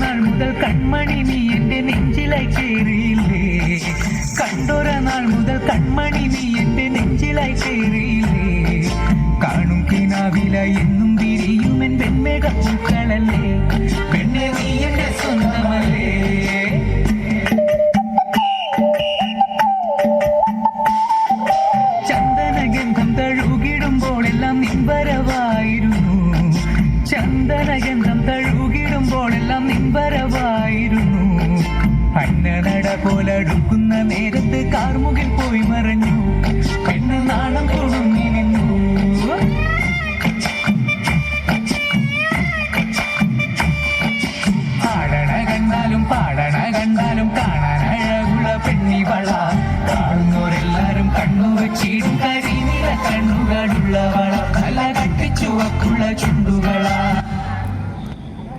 நாள் முதல் கண்மணி நீ என்று நெஞ்சிலை கேறியில்லே கண்டோர நாள் முதல் கண்மணி நீ என்று நெஞ்சிலை கேறியில்லை നിൻവരവായിരുന്നു. ചന്ദനഗന്ധം തഴുകിടുമ്പോഴെല്ലാം നിൻവരവായിരുന്നു. അന്നനട പോലടുക്കുന്ന നേരത്ത് കാർമുകിൽ പോയി മറഞ്ഞു. പെണ്ണ നാണം കൊടുങ്ങി നിന്നു. പാടണ കണ്ടാലും പാടണ കണ്ടാലും ചുവപ്പുള്ള ചുണ്ടുകളാ.